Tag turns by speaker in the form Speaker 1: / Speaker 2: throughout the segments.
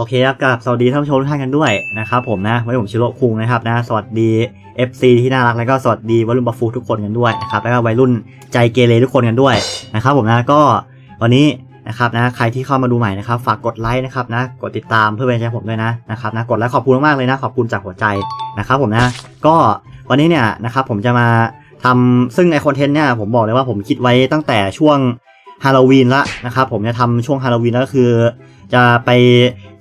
Speaker 1: โอเคครับกับสวัสดีท่านผู้ชมทุกท่านกันด้วยนะครับผมนะไว้ผมชิโร่คุงนะครับนะสวัสดี FC ที่น่ารักแล้วก็สวัสดีวัยรุ่นบัฟฟูทุกคนกันด้วยนะครับแล้วก็วัยรุ่นใจเกเรทุกคนกันด้วยนะครับผมนะก็วันนี้นะครับนะใครที่เข้ามาดูใหม่นะครับฝากกดไลค์นะครับนะกดติดตามเพื่อเป็นกำลังใจผมด้วยนะนะครับนะกดไลค์ขอบคุณมากๆเลยนะขอบคุณจากหัวใจนะครับผมนะก็วันนี้เนี่ยนะครับผมจะมาทำซึ่งในคอนเทนต์เนี่ยผมบอกเลยว่าผมคิดไว้ตั้งแต่ช่วงฮาโลวีนละนะครับผมจะทำช่วงฮาโลวีนแล้วก็คือ จะไป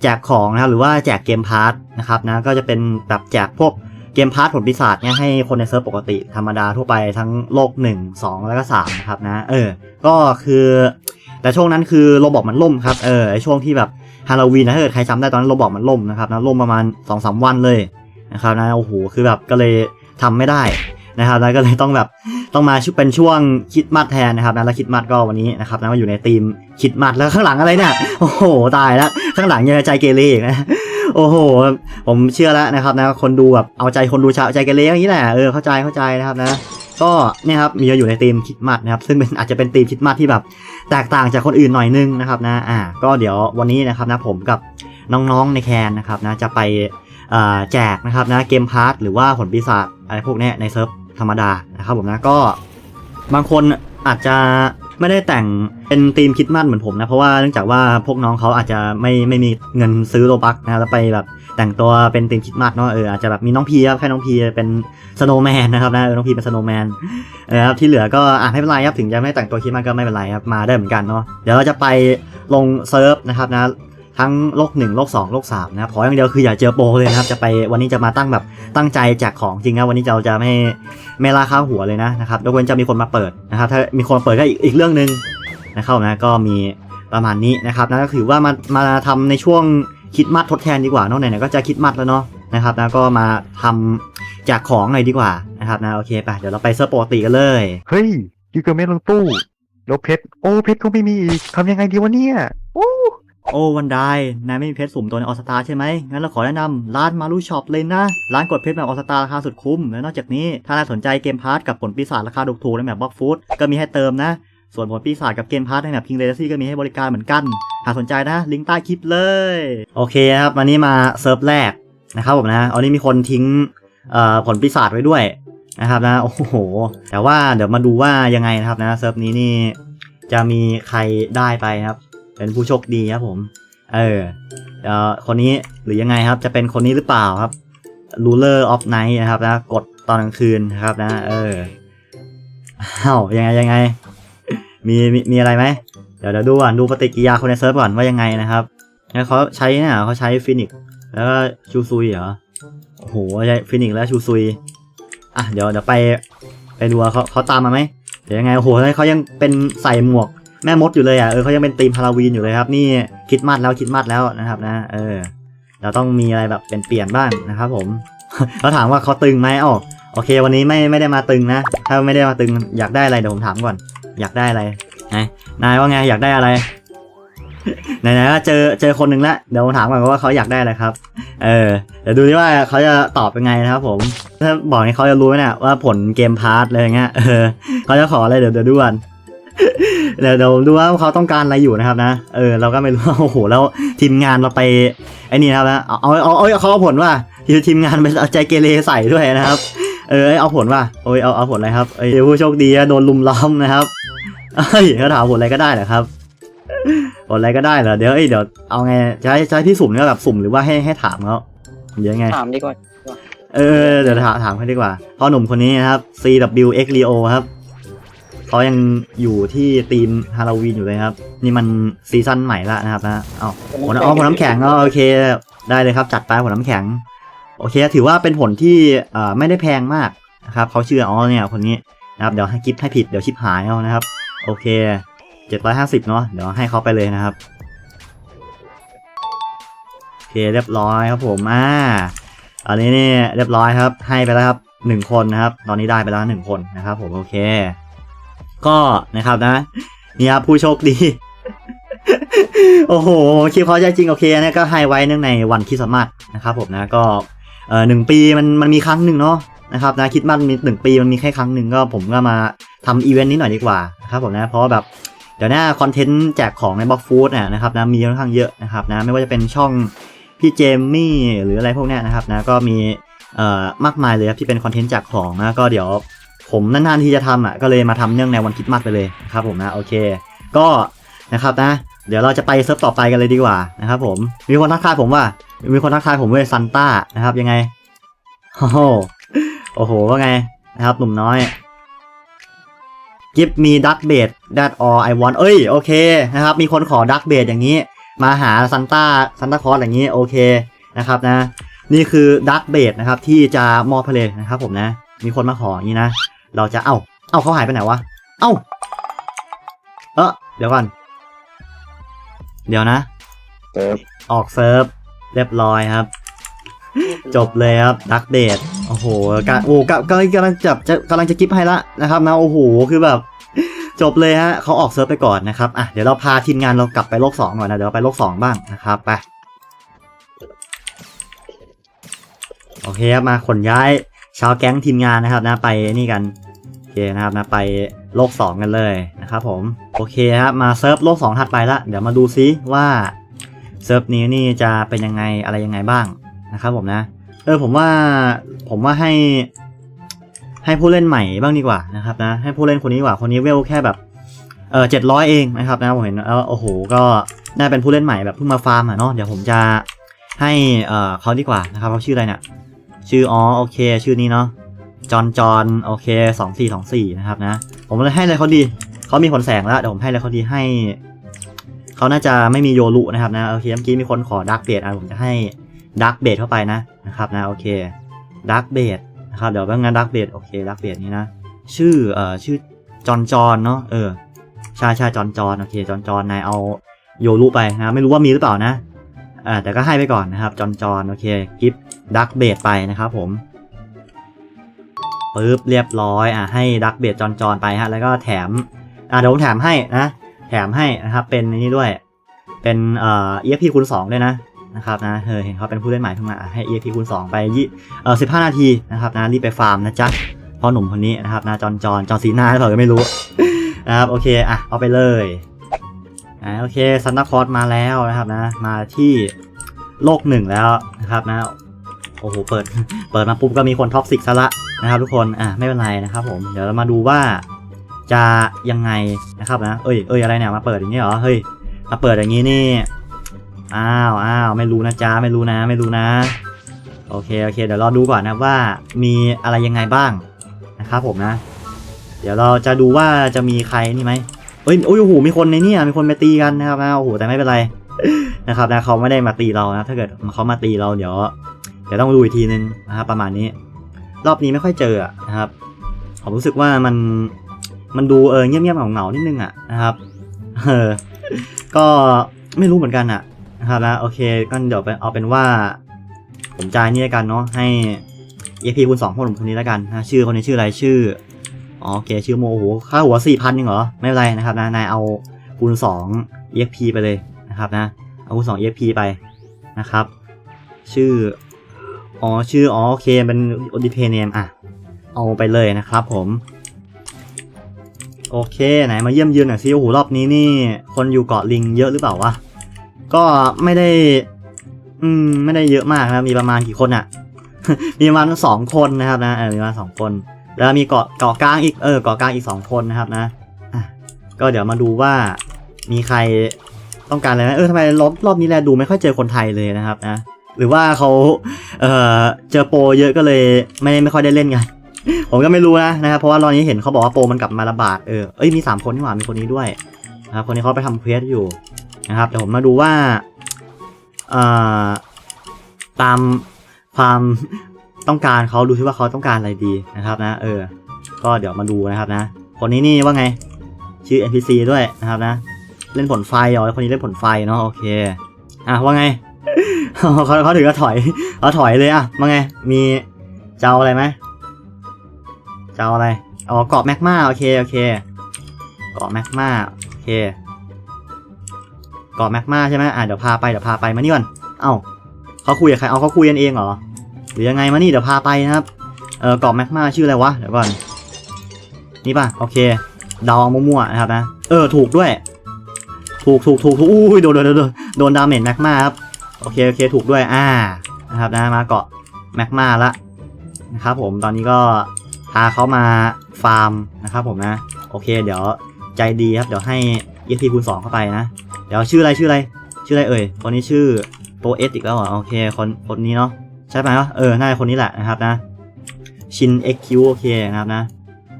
Speaker 1: แจกของนะครับหรือว่าแจกเกมพาร์ทนะครับนะก็จะเป็นแบบแจกพวกเกมพาร์ทผลปีศาจเนี่ยให้คนในเซิร์ฟปกติธรรมดาทั่วไปทั้งโลก 1 2 แล้วก็3นะครับนะเออก็คือ แต่ช่วงนั้นคือโรบอกมันล่มครับเออช่วงที่แบบฮาโลวีนนะถ้าเกิดใครจำได้ตอนนั้นโรบอกมันล่มนะครับนะล่มประมาณ2อสวันเลยนะครับนะโอ้โหคือแบบก็เลยทำไม่ได้ นะครับแล้วก็เลยต้องแบบต้องมาชุเป็นช่วงคิดมัดแทนนะครับนะแล้วคิดมัดก็วันนี้นะครับนะมาอยู่ในทีมคิดมัดแล้วข้างหลังอะไรเนี่ยโอ้โหตายแล้วข้างหลังยังใจเกเรอีกนะโอ้โห ผมเชื่อแล้วนะครับนะคนดูแบบเอาใจคนดูชาวใจเกเรอย่างนี้แหละเออเข้าใจเข้าใจนะครับนะก็เนี่ยครับมีอยู่ในทีมคิดมัดนะครับซึ่งเป็นอาจจะเป็นทีมคิดมัดที่แบบแตกต่างจากคนอื่นหน่อยนึงนะครับนะอ่าก็เดี๋ยววันนี้นะครับนะผมกับน้องๆในแคนนะครับนะจะไปแจกนะครับนะเกมพาร์ทหรือว่าผลปีศาจอะไรพวกเนี้ยในเซิร์ฟ ธรรมดานะครับผมนะก็บางคนอาจจะไม่ได้แต่งเป็นธีมคิดมัดเหมือนผมนะเพราะว่าเนื่องจากว่าพวกน้องเขาอาจจะไม่ไม่มีเงินซื้อโลบักนะแล้วไปแบบแต่งตัวเป็นธีมคิดมัดเนาะเอออาจจะแบบมีน้องพีครับแค่น้องพีเป็นสโนว์แมนนะครับนะเออน้องพีเป็นสโนว์แมนเออครับที่เหลือก็อะไม่เป็นไรครับถึงจะไม่แต่งตัวคิดมัดก็ไม่เป็นไรครับมาได้เหมือนกันเนาะเดี๋ยวเราจะไปลงเซิร์ฟนะครับนะ ทั้งโลกหนึ่งโลกสองโลกสามนะครับขออย่างเดียวคืออย่าเจอโปรเลยนะครับ จะไปวันนี้จะมาตั้งแบบตั้งใจแจกของจริงนะวันนี้เราจะไม่ไม่ราคาหัวเลยนะนะครับยกเว้นจะมีคนมาเปิดนะครับถ้ามีคนมาเปิดก็อีกอีกเรื่องหนึ่งนะครับนะก็มีประมาณนี้นะครับนั่นก็คือว่ามามาทำในช่วงคิดมัดทดแทนดีกว่าเนาะไหนๆก็จะคิดมัดแล้วเนาะนะครับนะก็มาทำแจกของหน่อยดีกว่านะครับนะโอเคไปเดี๋ยวเราไปเซิร์ฟปกติกันเลย
Speaker 2: เฮ้ยยูเกอร์เมลลงตู้แล้วเพชรโอ้เพชรก็ไม่มีอีกทำยังไงดีวะเนี่ย โอ้
Speaker 1: วันได้นายไม่มีเพชรสุ่มตัวในออสตาใช่ไหมงั้นเราขอแนะนำร้านมารูช็อปเลยนะ ร้านกดเพชรแบบออสตาราคาสุดคุ้ม และนอกจากนี้ ถ้านายสนใจเกมพาร์ทกับผลปีศาจราคาถูกๆในแบบบล็อกฟูดก็มีให้เติมนะ ส่วนผลปีศาจกับเกมพาร์ทในแบบคิงเลซี่ก็มีให้บริการเหมือนกัน หากสนใจนะ ลิงก์ใต้คลิปเลย โอเคครับวันนี้มาเซิร์ฟแรกนะครับผมนะอันนี้มีคนทิ้งผลปีศาจไว้ด้วยนะครับนะโอ้โห แต่ว่าเดี๋ยวมาดูว่ายังไงนะครับนะเซิร์ฟนี้นี่จะมีใครได้ไปนะครับ เป็นผู้โชคดีครับผม เออคนนี้หรือยังไงครับจะเป็นคนนี้หรือเปล่าครับ ruler of night นะครับนะกดตอนกลางคืนนะครับนะ เอออ้าวยังไงยังไง มีมีมีอะไรไหมเดี๋ยวเดี๋ยวดูก่อนดูปฏิกิริยาคนในเซิร์ฟก่อนว่ายังไงนะครับแล้วเขาใช้เนี่ยเขาใช้ฟินิกแล้วก็ชูซุยเหรอโอ้โหใช้ฟินิกแล้วชูซุยอะเดี๋ยวเดี๋ยวไปไปดูเขาเขาตามมาไหมเดี๋ยวยังไงโอ้โหเขายังเป็นใส่หมวก แม่มดอยู่เลยอะเออเขายังเป็นธีมฮาโลวีนอยู่เลยครับ นี่คิดมัดแล้วคิดมัดแล้วนะครับนะ เออ เราต้องมีอะไรแบบเปลี่ยนเปลี่ยนบ้างนะครับผมเขาถามว่าเขาตึงไหมอ๋อโอเค วันนี้ไม่ไม่ได้มาตึงนะ ถ้าไม่ได้มาตึงอยากได้อะไรเดี๋ยวผมถามก่อน อยากได้อะไรไนายว่าไงอยากได้อะไรไหนๆก็เจอเจอคนหนึ่งละเดี๋ยวผมถามก่อนว่าเขาอยากได้อะไรครับ เออเดี๋ยวดูดิว่าเขาจะตอบเป็นไงนะครับ ผม ถ้าบอกให้เขาจะรู้ไหมเนี่ยว่าผลเกมพาร์ทอะไรอย่างเงี้ยเออเขาจะขออะไรเดี๋ยวเดี๋ยวดูกัน เดี๋ยวเดี๋ยวดูว่าเขาต้องการอะไรอยู่นะครับนะ เออเราก็ไม่รู้ว่าโอ้โหแล้วทีมงานเราไปไอ้นี่นะครับนะเอาเอาเอาเอาเขาเอาผลว่าทีทีมงานไปเอาใจเกเรใส่ด้วยนะครับ เออเอาผลว่าโอ้ยเอาเอาผลอะไรครับเอ้ยผู้โชคดีอะโดนลุมล้อมนะครับเอ้ยเขาถามผลอะไรก็ได้เหรอครับผลอะไรก็ได้เหรอเดี๋ยวเอ้ยเดี๋ยวเอาไงจะให้จะให้พี่สุ่มเนี่ยแบบสุ่มหรือว่าให้ให้ถามเขาเดี๋ยวยังไง
Speaker 3: ถามดีกว่า
Speaker 1: เออเดี๋ยวถามถามเขาดีกว่าพ่อหนุ่มคนนี้นะครับ CWX Leo ครับ เขายังอยู่ที่ทีมฮาโลวีนอยู่เลยครับ นี่มันซีซั่นใหม่ละนะครับนะเอาผลอ๋อผลน้ำแข็งก็โอเคได้เลยครับ จัดไปผลน้ำแข็ง โอเค ถือว่าเป็นผลที่เอ่อไม่ได้แพงมากนะครับเขาเชื่ออ๋อเนี่ยคนนี้นะครับเดี๋ยวให้กิฟให้ผิดเดี๋ยวชิปหายเอานะครับ โอเคเจ็ดร้อยห้าสิบเนาะเดี๋ยวให้เขาไปเลยนะครับโอเคเรียบร้อยครับผมอ่าอันนี้นี่เรียบร้อยครับ ให้ไปแล้วครับหนึ่งคนนะครับ ตอนนี้ได้ไปแล้วหนึ่งคนนะครับผมโอเค ก็นะครับนะนี่ครับผู้โชคดี โอ้โหคลิปเขาใจจริงโอเคเนี่ยก็ให้ไว้เนื่องในวันคริสต์มาสนะครับผมนะก็เอ่อหนึ่งปีมันมันมีครั้งหนึ่งเนาะนะครับนะคิดมัสมีหนึ่งปีมันมีแค่ครั้งหนึ่งก็ผมก็มาทำอีเวนต์นี้หน่อยดีกว่านะครับผมนะเพราะแบบเดี๋ยวหน้าคอนเทนต์แจกของในบล็อกฟู้ดนะครับนะมีค่อนข้างเยอะนะครับนะไม่ว่าจะเป็นช่องพี่เจมมี่หรืออะไรพวกนี้นะครับนะก็มีเอ่อมากมายเลยครับที่เป็นคอนเทนต์แจกของนะก็เดี๋ยว ผมนานๆที่จะทำอะก็เลยมาทำเนื่องในวันคริสต์มาสไปเลยครับผมนะโอเค ก็นะครับนะ เดี๋ยวเราจะไปเซิร์ฟต่อไปกันเลยดีกว่านะครับผมมีคนทักทายผมว่า มีคนทักทายผมเว้ยซันต้านะครับยังไงโอ้โหโอ้โหว่าไงนะครับหนุ่มน้อย Give me dark b a t that all I want เอ้ยโอเคนะครับมีคนขอ dark b a t อย่างนี้ มาหาซันต้าซันต้าคอสอย่างนี้โอเคนะครับนะ นี่คือ dark b a t นะครับที่จะมอบให้เลนะครับผมนะ มีคนมาขออย่างนี้นะ เราจะเอ้าเอ้าเขาหายไปไหนวะ เอ้า เออเดี๋ยวก่อน เดี๋ยวนะ
Speaker 2: เซิร์ฟ
Speaker 1: ออกเซิร์ฟเรียบร้อยครับ จบเลยครับดักเดทโอ้โหกะโอ้กะกำลังกำลังจับจะกำลังจะกิฟให้ละนะครับนะโอ้โหคือแบบ จบเลยฮะเขาออกเซิร์ฟไปก่อนนะครับอะเดี๋ยวเราพาทีมงานเรากลับไปโลกสองหน่อยนะเดี๋ยวเราไปโลกสองบ้างนะครับไปโอเคครับมาขนย้าย ชาวแก๊งทีมงานนะครับนะไปนี่กันโอเคนะครับนะไปโลกสองกันเลยนะครับผมโอเคครับมาเซิร์ฟโลกสองถัดไปละเดี๋ยวมาดูซิว่าเซิร์ฟนี้นี่จะเป็นยังไงอะไรยังไงบ้างนะครับผมนะเออผมว่าผมว่าให้ให้ผู้เล่นใหม่บ้างดีกว่านะครับนะให้ผู้เล่นคนนี้ดีกว่าคนนี้เวลแค่แบบเออเจ็ดร้อยเองนะครับนะผมเห็นแล้วโอ้โหก็น่าเป็นผู้เล่นใหม่แบบเพิ่งมาฟาร์มอะเนาะเดี๋ยวผมจะให้เออเขาดีกว่านะครับเขาชื่ออะไรเนี่ย ชื่ออ๋อโอเค ชื่อนี้เนาะจอนจอนโอเคสองสี่สองสี่นะครับนะ ผมเลยให้เลยเขาดีเขามีผลแสงแล้วเดี๋ยวผมให้เลยเขาดีให้เขาน่าจะไม่มีโยรุนะครับนะโอเคเมื่อกี้มีคนขอดักเบดอะผมจะให้ดักเบดเข้าไปนะนะครับนะโอเคดักเบดนะครับเดี๋ยวว่างั้นดักเบดโอเคดักเบดนี้นะ ชื่อเอ่อชื่อจอนจอนเนาะเออใช่ใช่จอนจอนโอเคจอนจอนนายเอาโยรุไปนะไม่รู้ว่ามีหรือเปล่านะอ่าแต่ก็ให้ไปก่อนนะครับจอนจอนโอเคกิฟ ดักเบดไปนะครับผมปึ๊บเรียบร้อยอะให้ดักเบดจอนจอนไปฮะแล้วก็แถมอ่าเดี๋ยวผมแถมให้นะ แถมให้นะครับเป็นนี้ด้วย เป็นเอ่อ EXP คูณ2ด้วยนะนะครับนะเออเห็นเขาเป็นผู้เล่นใหม่เพิ่งมาอะให้ EXP คูณ2ไปยี่เอ่อ15นาทีนะครับนะรีบไปฟาร์มนะจ๊ะพ่อหนุ่มคนนี้นะครับนะจอนจอนจอนสีหน้าหรือเปล่าก็ไม่รู้นะครับโอเคอะเอาไปเลยอะโอเคซันตาคอร์สมาแล้วนะครับนะมาที่โลกหนึ่งแล้วนะครับนะ โอ้โห เปิด เปิดมาปุ๊บก็มีคนท็อกซิกซะละนะครับทุกคน อะ ไม่เป็นไรนะครับผม เดี๋ยวเรามาดูว่าจะยังไงนะครับนะ เอ้ยเอ้ยอะไรเนี่ย มาเปิดอย่างนี้เหรอ เฮ้ย มาเปิดอย่างนี้นี่ อ้าวอ้าวไม่รู้นะจ๊ะไม่รู้นะ ไม่รู้นะ โอเค โอเค เดี๋ยวเราดูก่อนนะว่ามีอะไรยังไงบ้างนะครับผมนะ เดี๋ยวเราจะดูว่าจะมีใครนี่ไหมเอ้ย โอ้ย โอ้โห มีคนในนี่มีคนมาตีกันนะครับนะ โอ้โห แต่ไม่เป็นไรนะครับนะเขาไม่ได้มาตีเรานะ ถ้าเกิดเขามาตีเราเดี๋ยว เดี๋ยวต้องดูอีกทีนึงนะครับประมาณนี้ รอบนี้ไม่ค่อยเจอนะครับผมรู้สึกว่ามันมันดูเออเงียบๆเหงาๆนิดนึงอะนะครับเออก็ไม่รู้เหมือนกันอะนะครับนะโอเคก็เดี๋ยวไปเอาเป็นว่า ผมจ่ายนี่แล้วกันเนาะให้ EP คูณสองพวกผมคนนี้แล้วกันนะชื่อคนนี้ชื่ออะไรชื่ออ๋อโอเคชื่อโมโอ้โหค่าหัวสี่พันยังเหรอไม่เป็นไรนะครับนะนายเอาคูณสอง EXP ไปเลยนะครับนะเอาคูณสอง EXP ไปนะครับ ชื่อ อ๋อชื่ออ๋อโอเคเป็น ODP name อะ เอาไปเลยนะครับผม โอเคไหนมาเยี่ยมเยือนหน่อยซิโอ้โหรอบนี้นี่ คนอยู่เกาะลิงเยอะหรือเปล่าวะก็ไม่ได้ อืม ไม่ได้เยอะมากนะมีประมาณกี่คนอะมีประมาณสองคนนะครับนะเออมีประมาณสองคน แล้วมีเกาะเกาะกลางอีกเออเกาะกลางอีกสองคนนะครับนะอะก็เดี๋ยวมาดูว่ามีใครต้องการอะไรไหมเออทำไมรอบรอบนี้แลดูไม่ค่อยเจอคนไทยเลยนะครับนะ หรือว่าเขาเออเจอโปรเยอะก็เลยไม่ไม่ค่อยได้เล่นกันผมก็ไม่รู้นะนะครับเพราะว่าตอนนี้เห็นเขาบอกว่าโปรมันกลับมาระบาดเออเอ้ยมีสามคนนี่หว่ามีคนนี้ด้วยนะครับคนนี้เขาไปทำเควสอยู่นะครับเดี๋ยวผมมาดูว่าเอ่อตามความต้องการเขาดูที่ว่าเขาต้องการอะไรดีนะครับนะ เออ ก็เดี๋ยวมาดูนะครับนะ คนนี้นี่ว่าไง ชื่อ NPC ด้วยนะครับนะ เล่นผลไฟอ๋อคนนี้เล่นผลไฟเนาะโอเค อะว่าไง เขาเขาถือก็ถอยเอาถอยเลยอะว่าไง มีเจ้าอะไรไหมจะเอาอะไรอ๋อเกาะแมกมาโอเคโอเคเกาะแมกมาโอเคเกาะแมกมาใช่ไหมอะเดี๋ยวพาไปเดี๋ยวพาไปมานี่ก่อนเอ้าเขาคุยกับใครเอาเขาคุยกันเองเหรอหรือยังไงมานี่เดี๋ยวพาไปนะครับเออเกาะแมกมาชื่ออะไรวะเดี๋ยวก่อนนี่ป่ะโอเคเดาเอามั่วๆนะครับนะเออถูกด้วย ถูกถูกถูกถูกอุ้ยโดนโดนโดนโดนดาเมจแมกมาครับ อเคโอเคถูกด้วยอ่านะครับนะมาเกาะแมกมาละนะครับผมตอนนี้ก็พาเขามาฟาร์มนะครับผมนะ โอเค เดี๋ยวใจดีครับ เดี๋ยวให้ EXP คูณ2เข้าไปนะ เดี๋ยวชื่ออะไรชื่ออะไร ชื่ออะไรเอ่ยคนนี้ชื่อโปเอสอีกแล้วเหรอโอเคคนคนนี้เนาะใช่ไหมวะเออน่าจะคนนี้แหละนะครับนะชิน XQ โอเคนะครับนะ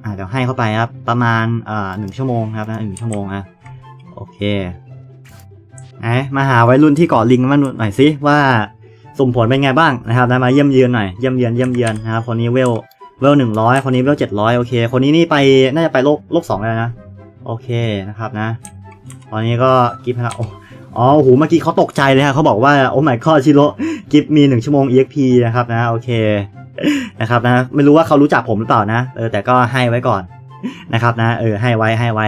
Speaker 1: อ่าเดี๋ยวให้เข้าไปครับประมาณอ่อหนึ่งชั่วโมงครับนะหนึ่งชั่วโมงนะโอเค ไหนมาหาวัยรุ่นที่เกาะลิงมาหน่อยสิว่าสมผลเป็นไงบ้างนะครับนะมาเยี่ยมเยือนหน่อยเยี่ยมเยือนเยี่ยมเยือนนะครับคนนี้เวลเวลหนึ่งร้อยคนนี้เวลเจ็ดร้อยโอเค คนนี้นี่ไปน่าจะไปโลกโลกสองแล้วนะโอเคนะครับนะ ตอนนี้ก็กิฟต์ให้ละโอ้อ๋อโอ้โหเมื่อกี้เขาตกใจเลยฮะเขาบอกว่าโอ้ my god ชิโร่กิฟต์มีหนึ่งชั่วโมง exp นะครับนะโอเคนะครับนะไม่รู้ว่าเขารู้จักผมหรือเปล่านะเออแต่ก็ให้ไว้ก่อนนะครับนะเออให้ไว้ให้ไว้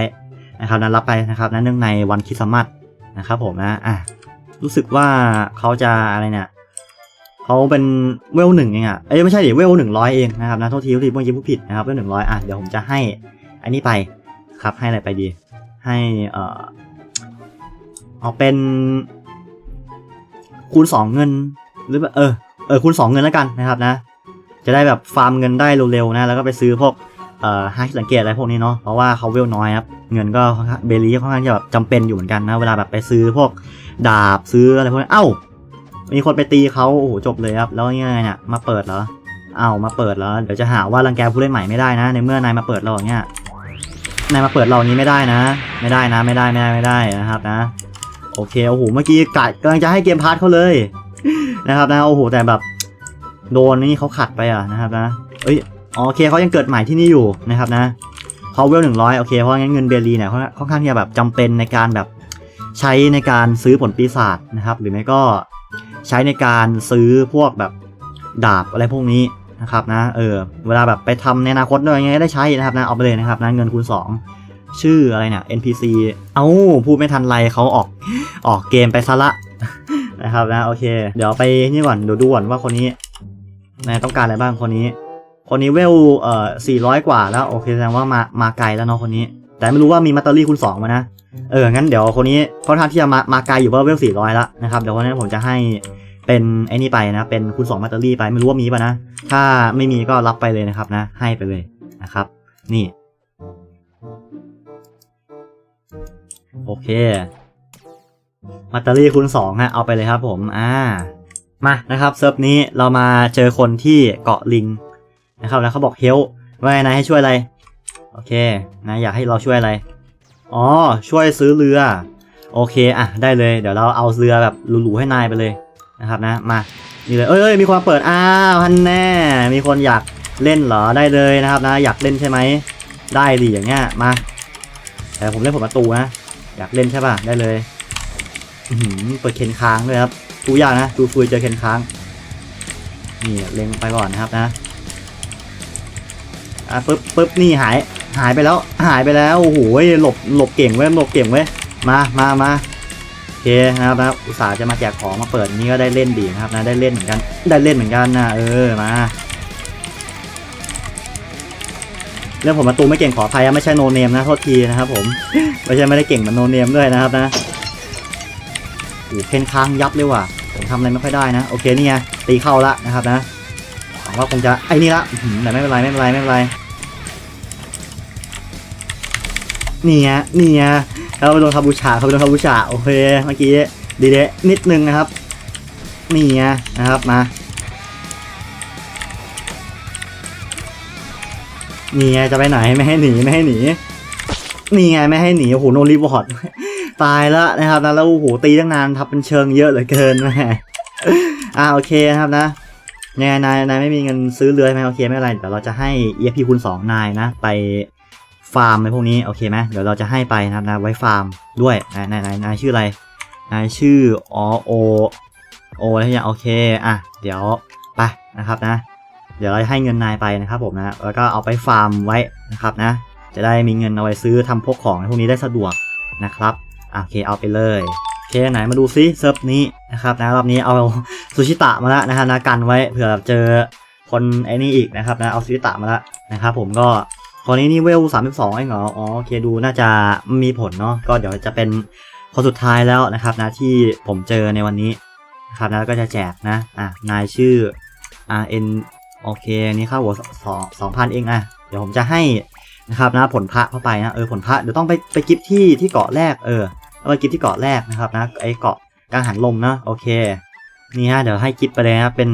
Speaker 1: นะครับนะรับไปนะครับนะเนื่องในวันคริสต์มาส นะครับผมนะอะรู้สึกว่าเขาจะอะไรเนี่ยเขาเป็นเวลหนึ่งเองอะเอ้ยไม่ใช่ดิเวลหนึ่งร้อยเองนะครับนะโทษทีโทษทีเมื่อกี้พูดผิดนะครับเวลหนึ่งร้อยอะเดี๋ยวผมจะให้อันนี้ไปครับให้อะไรไปดี ให้เอ่อเอาเป็น คูณสองเงินหรือแบบเออเออคูณสองเงินแล้วกันนะครับนะ จะได้แบบฟาร์มเงินได้เร็วๆนะ แล้วก็ไปซื้อพวก เอ่อฮาคิสังเกตอะไรพวกนี้เนาะเพราะว่าเขาเวลน้อยครับเงินก็เบลีค่อนข้างจะแบบจำเป็นอยู่เหมือนกันนะเวลาแบบไปซื้อพวกดาบซื้ออะไรพวกนี้เอ้ามีคนไปตีเขาโอ้โหจบเลยครับแล้วยังไงเนี่ยมาเปิดเหรอเอ้ามาเปิดแล้วเดี๋ยวจะหาว่ารังแกผู้เล่นใหม่ไม่ได้นะ ในเมื่อนายมาเปิดเราอย่างเงี้ยนายมาเปิดเรานี้ไม่ได้นะ ไม่ได้นะไม่ได้ไม่ได้ไม่ได้นะครับนะ โอเคโอ้โหเมื่อกี้กะกำลังจะให้เกมพาร์ทเขาเลยนะครับนะโอ้โหแต่แบบ โดนนี่เขาขัดไปอะนะครับนะ เอ้ย โอเคเขายังเกิดใหม่ที่นี่อยู่นะครับนะเขาเวลหนึ่งร้อยโอเคเพราะงั้นเงินเบลีเนี่ยค่อนข้างที่จะแบบจำเป็นในการแบบใช้ในการซื้อผลปีศาจนะครับ หรือไม่ก็ใช้ในการซื้อพวกแบบดาบอะไรพวกนี้นะครับนะเออเวลาแบบไปทำในอนาคตด้วยยังไงได้ใช้นะครับนะเอาไปเลยนะครับนะเงินคูณสองชื่ออะไรเนี่ย NPC เอ้าพูดไม่ทันไรเขาออกออกเกมไปซะละนะครับนะโอเค เดี๋ยวไปนี่ก่อนเดี๋ยวดูก่อนว่าคนนี้นายต้องการอะไรบ้างคนนี้ คนนี้เวลเอ่อ400กว่าแล้ว โอเคแสดงว่ามามาไกลแล้วเนาะคนนี้ แต่ไม่รู้ว่ามีมัตเตอรี่คูณ2มานะ เออ งั้นเดี๋ยวคนนี้ค่อนข้างที่จะมามาไกลอยู่ว่าเวล400แล้วนะครับ เดี๋ยววันนี้ผมจะให้เป็นไอ้นี่ไปนะ เป็นคูณ2มัตเตอรี่ไป ไม่รู้ว่ามีป่ะนะ ถ้าไม่มีก็รับไปเลยนะครับนะ ให้ไปเลยนะครับ นี่ โอเค มัตเตอรี่คูณสองฮะ เอาไปเลยครับผม อ่า มานะครับเซิร์ฟนี้เรามาเจอคนที่เกาะลิง นะครับแล้วเขาบอกเฮลว่าไงนายให้ช่วยอะไร โอเคนายอยากให้เราช่วยอะไร อ๋อ ช่วยซื้อเรือ โอเคอะได้เลย เดี๋ยวเราเอาเรือแบบหรูๆให้นายไปเลยนะครับนะมานี่เลยเอ้ยอยมีคนมเปิดอ้าวฮันแน่ มีคนอยากเล่นเหรอได้เลยนะครับนะ อยากเล่นใช่ไหมได้ดิอย่างเงี้ยมาแต่ผมเล่นผลประตูนะอยากเล่นใช่ป่ะได้เลยอื้อหือเปิดเคนค้างด้วยครับดูยากนะดูฟุยเจอเคนค้างนี่เล็งไปก่อนนะครับนะ อะปึ๊บปึ๊บนี่หาย หายไปแล้ว หายไปแล้ว โอ้โห หลบ หลบเก่งเว้ย หลบเก่งเว้ย มามามาโอเคนะครับนะอุตส่าห์จะมาแจกของมาเปิดนี่ก็ได้เล่นดีนะครับนะ ได้เล่นเหมือนกัน ได้เล่นเหมือนกันนะ เออ มาเรื่องผมประตูไม่เก่งขออภัยนะไม่ใช่โนเนมนะโทษทีนะครับผม ไม่ใช่ไม่ได้เก่งเหมือนโนเนมด้วยนะครับนะโอ้เพนค้างยับเลยว่ะผมทำอะไรไม่ค่อยได้นะ โอเคนี่ไงตีเข้าละนะครับนะหวังว่าคงจะไอ้นี่ละแต่ไม่เป็นไรไม่เป็นไรไม่เป็นไร นี่ไงนี่ไงแล้วไปโดนคาบูชาเขาไปโดนคาบูชาโอเคเมื่อกี้ดีเดะนิดนึงนะครับ นี่ไงนะครับมานี่ไงจะไปไหนไม่ให้หนีไม่ให้หนีนี่ไงไม่ให้หนีโอ้โหโนรีบอร์ดตายแล้วนะครับนะแล้วโอ้โหตีตั้งนานทับเป็นเชิงเยอะเหลือเกินแม่อ่าโอเคนะครับนะยังไงนายนายไม่มีเงินซื้อเรือใช่ไหมโอเคไม่เป็นไรเดี๋ยวเราจะให้ EFP คูณ2นายนะ ไป ฟาร์มในพวกนี้โอเคไหมเดี๋ยวเราจะให้ไปนะครับนะไว้ฟาร์มด้วยนายนายนายชื่ออะไรนายชื่ออโอโออะไรอย่างโอเคอะเดี๋ยวไปนะครับนะ เดี๋ยวเราจะให้เงินนายไปนะครับผมนะแล้วก็เอาไปฟาร์มไว้นะครับนะ จะได้มีเงินเอาไว้ซื้อทำพวกของพวกนี้ได้สะดวกนะครับโอเคเอาไปเลยโอเคไหนมาดูซิเซิร์ฟนี้นะครับนะรอบนี้เอาซูชิตะมาแล้วนะครับนะกันไว้เผื่อเจอคนไอ้นี่อีกนะครับนะเอาซูชิตะมาแล้วนะครับผมก็ ตอนนี้นี่เวล32เองเหรอ อ๋อโอเคดูน่าจะมีผลเนาะ ก็เดี๋ยวจะเป็นคนสุดท้ายแล้วนะครับนะที่ผมเจอในวันนี้นะครับแล้วก็จะแจกนะ อะ นายชื่อ R N โอเค นี่ค่าหัวสองสองพันเองอะ เดี๋ยวผมจะให้นะครับนะผลพระเข้าไปนะ เออผลพระเดี๋ยวต้องไปไปกิฟที่ที่เกาะแรกเออต้องไปกิฟที่เกาะแรกนะครับนะไอเกาะกลางหันลมนะโอเค นี่ฮะเดี๋ยวให้กิฟไปเลยนะเป็น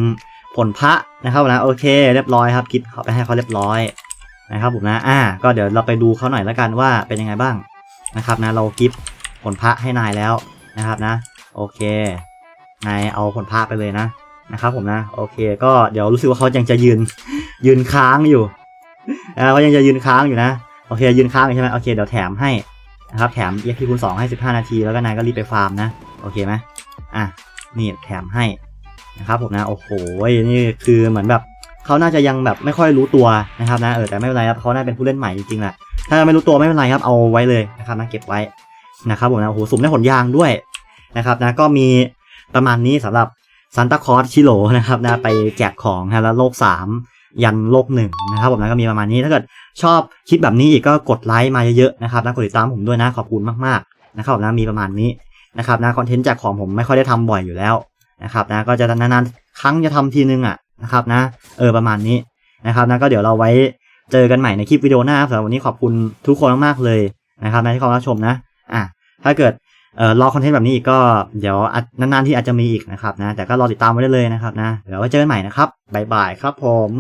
Speaker 1: ผลพระนะครับนะโอเค เรียบร้อยครับกิฟเขาไปให้เขาเรียบร้อย นะครับผมนะอ่าก็เดี๋ยวเราไปดูเขาหน่อยแล้วกันว่าเป็นยังไงบ้างนะครับนะเรากิฟผลพระให้นายแล้วนะครับนะ โอเคนายเอาผลพระไปเลยนะนะครับผมนะโอเค ก็เดี๋ยวรู้สึกว่าเขายังจะยืนยืนค้างอยู่นะเขายังจะยืนค้างอยู่นะโอเคยืนค้างใช่ไหมโอเคเดี๋ยวแถมให้นะครับแถมเอ็กพีคูณสองให้สิบห้านาทีแล้วก็นายก็รีบไปฟาร์มนะโอเคไหมอะนี่แถมให้นะครับผมนะโอ้โหนี่คือเหมือนแบบ เขาน่าจะยังแบบไม่ค่อยรู้ตัวนะครับนะเออแต่ไม่เป็นไรครับเขาน่าเป็นผู้เล่นใหม่จริงๆแหละถ้าไม่รู้ตัวไม่เป็นไรครับเอาไว้เลยนะครับนะเก็บไว้นะครับผมนะโอ้โหสุ่มได้ผลยางด้วยนะครับนะก็มีประมาณนี้สำหรับซันตาคอสชิโรนะครับนะไปแจกของนะแล้วโลก 3 ยันโลกหนึ่งนะครับผมนะก็มีประมาณนี้ถ้าเกิดชอบคลิปแบบนี้อีกก็กดไลค์มาเยอะๆนะครับนะกดติดตามผมด้วยนะขอบคุณมากๆนะครับผมนะมีประมาณนี้นะครับนะคอนเทนต์แจกของผมไม่ค่อยได้ทำบ่อยอยู่แล้วนะครับนะก็จะนานๆครั้งจะทำทีนึงอะ นะครับนะ เออประมาณนี้นะครับนะก็เดี๋ยวเราไว้เจอกันใหม่ในคลิปวิดีโอหน้าสำหรับวันนี้ขอบคุณทุกคนมากๆเลยนะครับนะที่เข้ามารับชมนะอะถ้าเกิดเอ่อรอคอนเทนต์แบบนี้อีกก็เดี๋ยวนานๆที่อาจจะมีอีกนะครับนะแต่ก็รอติดตามไว้ได้เลยนะครับนะเดี๋ยวไว้เจอกันใหม่นะครับบ๊ายบายครับผม